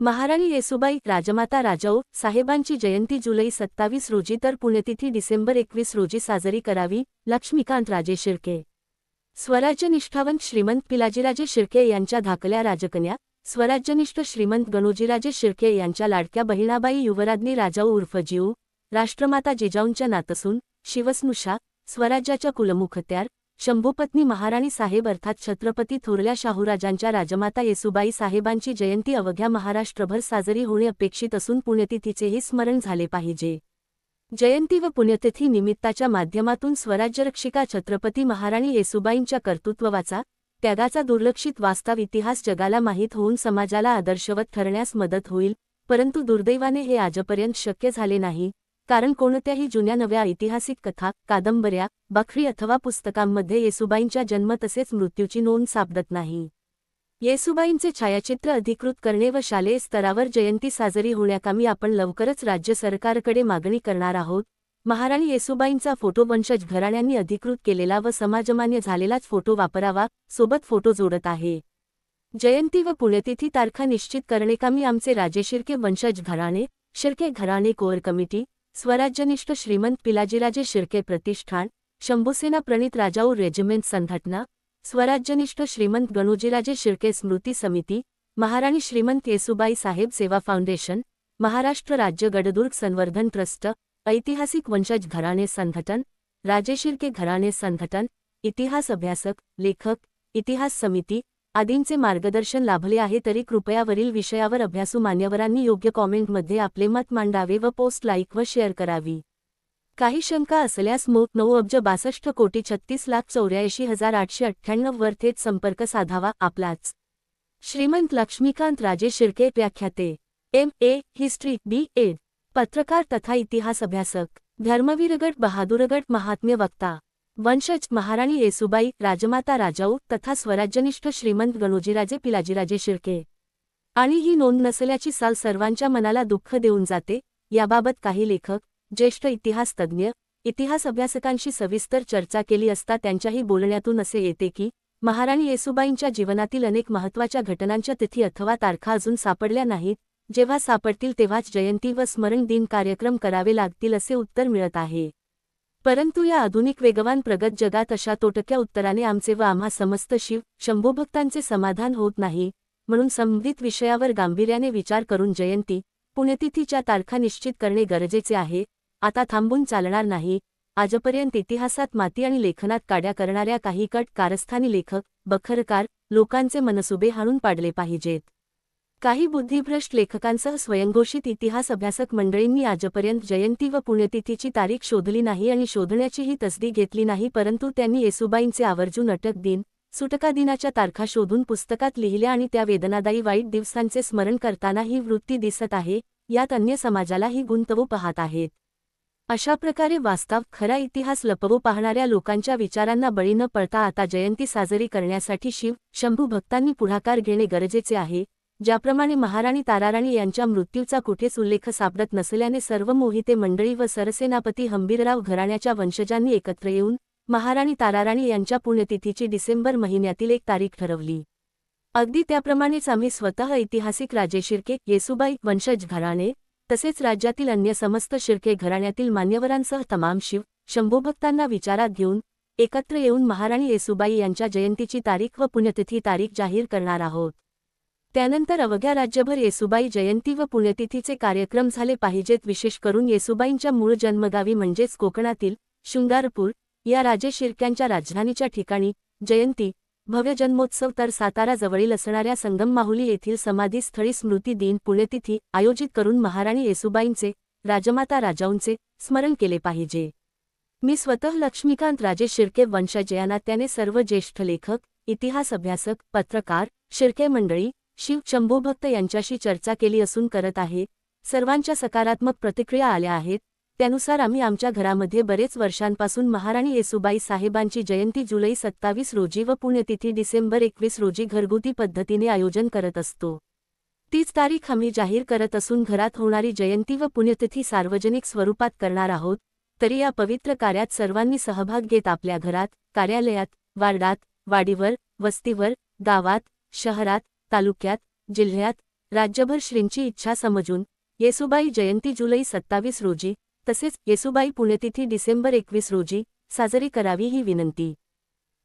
महाराणी येसुबाई राजमाता राजाऊ साहेबांची जयंती जुलै सत्तावीस रोजी तर पुण्यतिथी डिसेंबर एकवीस रोजी साजरी करावी लक्ष्मीकांत राजे शिर्के. स्वराज्यनिष्ठावंत श्रीमंत पिलाजीराजे शिर्के यांच्या धाकल्या राजकन्या स्वराज्यनिष्ठ श्रीमंत गणोजीराजे शिर्के यांच्या लाडक्या बहिणाबाई युवराज्ञी राजाऊ उर्फ जीऊ राष्ट्रमाता जिजाऊंच्या नातसून शिवस्नुषा स्वराज्याच्या कुलमुखत्यार शंभूपत्नी महाराणी साहेब अर्थात छत्रपती थोरल्या शाहूराजांच्या राजमाता येसुबाई साहेबांची जयंती अवघ्या महाराष्ट्रभर साजरी होणे अपेक्षित असून पुण्यतिथीचेही स्मरण झाले पाहिजे. जयंती व पुण्यतिथी निमित्ताच्या माध्यमातून स्वराज्यरक्षिका छत्रपती महाराणी येसुबाईंच्या कर्तृत्ववाचा त्यागाचा दुर्लक्षित वास्तव इतिहास जगाला माहीत होऊन समाजाला आदर्शवत ठरण्यास मदत होईल परंतु दुर्दैवाने हे आजपर्यंत शक्य झाले नाही. कारण कोणत्याही जुन्या नव्या ऐतिहासिक कथा कादंबऱ्या बखरी अथवा पुस्तकांमध्ये येसुबाईंच्या जन्म तसेच मृत्यूची नोंद सापडत नाही. येसुबाईंचे छायाचित्र अधिकृत करणे व शालेय स्तरावर जयंती साजरी होण्याकामी आपण लवकरच राज्य सरकारकडे मागणी करणार आहोत. महाराणी येसुबाईंचा फोटो वंशज घराण्यांनी अधिकृत केलेला व समाजमान्य झालेलाच फोटो वापरावा सोबत फोटो जोडत आहे. जयंती व पुण्यतिथी तारखा निश्चित करणे कामी आमचे राजे शिर्के वंशज घराणे शिर्के घराणे कोअर कमिटी स्वराज्यनिष्ठ श्रीमंत पिलाजीराजे शिर्के प्रतिष्ठान, शंभुसेना प्रणित राजाऊ रेजिमेंट संघटना, स्वराज्यनिष्ठ श्रीमंत गणोजीराजे शिर्के स्मृती समिती, महाराणी श्रीमंत येसुबाई साहेब सेवा फाउंडेशन, महाराष्ट्र राज्य गडदुर्ग संवर्धन ट्रस्ट, ऐतिहासिक वंशज घराणे संघटन, राजे शिर्के घराणे संघटन, इतिहास अभ्यासक, लेखक, इतिहास समिती आदींचे मार्गदर्शन लाभले आहे तरी कृपयावरील विषयावर अभ्यासू मान्यवरांनी योग्य कॉमेंटमध्ये आपले मत मांडावे व पोस्ट लाईक व शेअर करावी. काही शंका असल्यास मोट नऊ अब्ज बासष्ट कोटी छत्तीस लाख चौऱ्याऐंशी हजार आठशे अठ्ठ्याण्णव वर थेट संपर्क साधावा आपलाच. श्रीमंत लक्ष्मीकांत राजे शिर्के व्याख्याते. M. A. History B. Ed पत्रकार तथा इतिहास अभ्यासक. धर्मवीरगड बहादुरगड महात्म्य वक्ता. वंशज महाराणी येसुबाई राजमाता राजाऊ तथा स्वराज्यनिष्ठ श्रीमंत गणोजीराजे पिलाजीराजे शिर्के. आणि ही नोंद नसल्याची साल सर्वांच्या मनाला दुःख देऊन जाते याबाबत काही लेखक ज्येष्ठ इतिहासतज्ज्ञ इतिहास अभ्यासकांशी सविस्तर चर्चा केली असता त्यांच्याही बोलण्यातून असे येते की महाराणी येसुबाईंच्या जीवनातील अनेक महत्त्वाच्या घटनांच्या तिथी अथवा तारखा अजून सापडल्या नाहीत जेव्हा सापडतील तेव्हाच जयंती व स्मरण दिन कार्यक्रम करावे लागतील असे उत्तर मिळत आहे. परंतु या आधुनिक वेगवान प्रगत जगात अशा तोटक्या उत्तराने आमचे व आम्हा समस्त शिव शंभूभक्तांचे समाधान होत नाही म्हणून संबंधित विषयावर गांभीर्याने विचार करून जयंती पुण्यतिथीच्या तारखा निश्चित करणे गरजेचे आहे आता थांबून चालणार नाही आजपर्यंत इतिहासात माती आणि लेखनात काड्या करणाऱ्या काही कट कारस्थानी लेखक बखरकार लोकांचे मनसुबे हाणून पाडले पाहिजेत. काही बुद्धिभ्रष्ट लेखकांसह स्वयंघोषित इतिहास अभ्यासक मंडळींनी आजपर्यंत जयंती व पुण्यतिथीची तारीख शोधली नाही आणि शोधण्याचीही तसदी घेतली नाही परंतु त्यांनी येसुबाईंचे आवर्जून अटक दिन सुटका दिनाच्या तारखा शोधून पुस्तकात लिहिल्या आणि त्या वेदनादायी वाईट दिवसांचे स्मरण करताना ही वृत्ती दिसत आहे यात अन्य समाजालाही गुंतवू पाहत आहेत. अशा प्रकारे वास्तव खरा इतिहास लपवू पाहणाऱ्या लोकांच्या विचारांना बळी न पडता आता जयंती साजरी करण्यासाठी शिव शंभू भक्तांनी पुढाकार घेणे गरजेचे आहे ज्याप्रमाणे महाराणी ताराराणी यांच्या मृत्यूचा कुठेच उल्लेख सापडत नसल्याने सर्व मोहिते मंडळी व सरसेनापती हंबीरराव घराण्याच्या वंशजांनी एकत्र येऊन महाराणी ताराराणी यांच्या पुण्यतिथीची डिसेंबर महिन्यातील एक तारीख ठरवली. अगदी त्याप्रमाणेच आम्ही स्वतः ऐतिहासिक राजे शिर्के येसुबाई वंशज घराणे तसेच राज्यातील अन्य समस्त शिर्के घराण्यातील मान्यवरांसह तमाम शिव शंभूभक्तांना विचारात घेऊन एकत्र येऊन महाराणी येसुबाई यांच्या जयंतीची तारीख व पुण्यतिथी तारीख जाहीर करणार आहोत. त्यानंतर अवघ्या राज्यभर येसुबाई जयंती व पुण्यतिथीचे कार्यक्रम झाले पाहिजेत. विशेष करून येसुबाईंच्या मूळ जन्मगावी म्हणजेच कोकणातील शृंगारपूर या राजे शिर्क्यांच्या राजधानीच्या ठिकाणी जयंती भव्य जन्मोत्सव तर सातारा जवळील असणाऱ्या संगम माहुली येथील समाधीस्थळी स्मृती दिन पुण्यतिथी आयोजित करून महाराणी येसुबाईंचे राजमाता राजाऊंचे स्मरण केले पाहिजे. मी स्वतः लक्ष्मीकांत राजे शिर्के वंशज त्याने सर्व ज्येष्ठ लेखक इतिहास अभ्यासक पत्रकार शिर्के मंडळी शिव शंभूभक्त यांच्याशी चर्चा केली असून करत आहे. सर्वांच्या सकारात्मक प्रतिक्रिया आल्या आहेत. त्यानुसार आम्ही आमच्या घरामध्ये बरेच वर्षांपासून महाराणी येसुबाई साहेबांची जयंती जुलै सत्तावीस रोजी व पुण्यतिथी डिसेंबर एकवीस रोजी घरगुती पद्धतीने आयोजन करत असतो. तीच तारीख आम्ही जाहीर करत असून घरात होणारी जयंती व पुण्यतिथी सार्वजनिक स्वरूपात करणार आहोत. तरी या पवित्र कार्यात सर्वांनी सहभाग घेत आपल्या घरात कार्यालयात वार्डात वाडीवर वस्तीवर गावात शहरात तालुक्यात जिल्ह्यात राज्यभर श्रींची इच्छा समजून येसुबाई जयंती जुलै सत्तावीस रोजी तसेच येसुबाई पुण्यतिथी डिसेंबर एकवीस रोजी साजरी करावी ही विनंती.